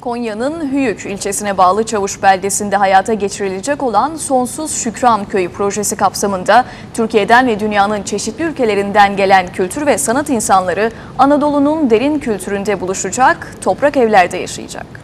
Konya'nın Hüyük ilçesine bağlı Çavuş beldesinde hayata geçirilecek olan Sonsuz Şükran Köyü projesi kapsamında Türkiye'den ve dünyanın çeşitli ülkelerinden gelen kültür ve sanat insanları Anadolu'nun derin kültüründe buluşacak, toprak evlerde yaşayacak.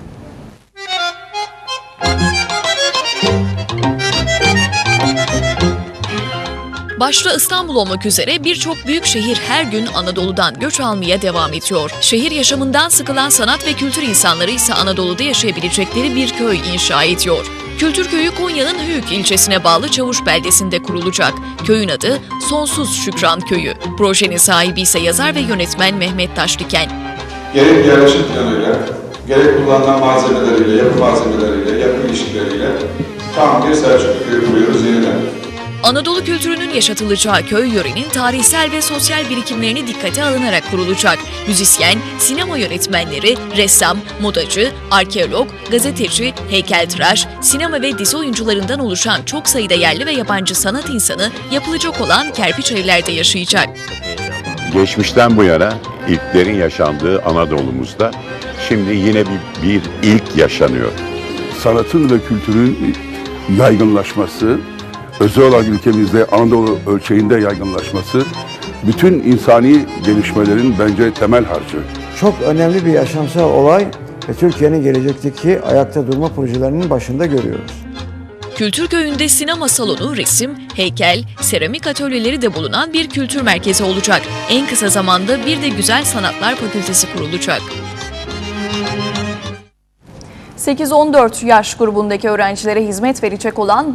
Başta İstanbul olmak üzere birçok büyük şehir her gün Anadolu'dan göç almaya devam ediyor. Şehir yaşamından sıkılan sanat ve kültür insanları ise Anadolu'da yaşayabilecekleri bir köy inşa ediyor. Kültür Köyü Konya'nın Hüyük ilçesine bağlı Çavuş beldesinde kurulacak. Köyün adı Sonsuz Şükran Köyü. Projenin sahibi ise yazar ve yönetmen Mehmet Taşdiken. gerek yerleşim planıyla, gerek kullanılan malzemeleriyle, yapı malzemeleriyle, yapı ilişkileriyle tam bir Selçuklu köyü kuruyoruz yeniden. Anadolu kültürünün yaşatılacağı köy yörenin tarihsel ve sosyal birikimlerini dikkate alınarak kurulacak. Müzisyen, sinema yönetmenleri, ressam, modacı, arkeolog, gazeteci, heykeltıraş, sinema ve dizi oyuncularından oluşan çok sayıda yerli ve yabancı sanat insanı yapılacak olan kerpiç evlerde yaşayacak. Geçmişten bu yana ilklerin yaşandığı Anadolu'muzda şimdi yine bir, bir ilk yaşanıyor. sanatın ve kültürün yaygınlaşması, özel olarak ülkemizde Anadolu ölçeğinde yaygınlaşması, bütün insani gelişmelerin bence temel harcı. çok önemli bir yaşamsal olay ve Türkiye'nin gelecekteki ayakta durma projelerinin başında görüyoruz. Kültür köyünde sinema salonu, resim, heykel, seramik atölyeleri de bulunan bir kültür merkezi olacak. En kısa zamanda bir de Güzel Sanatlar Fakültesi kurulacak. 8-14 yaş grubundaki öğrencilere hizmet verecek olan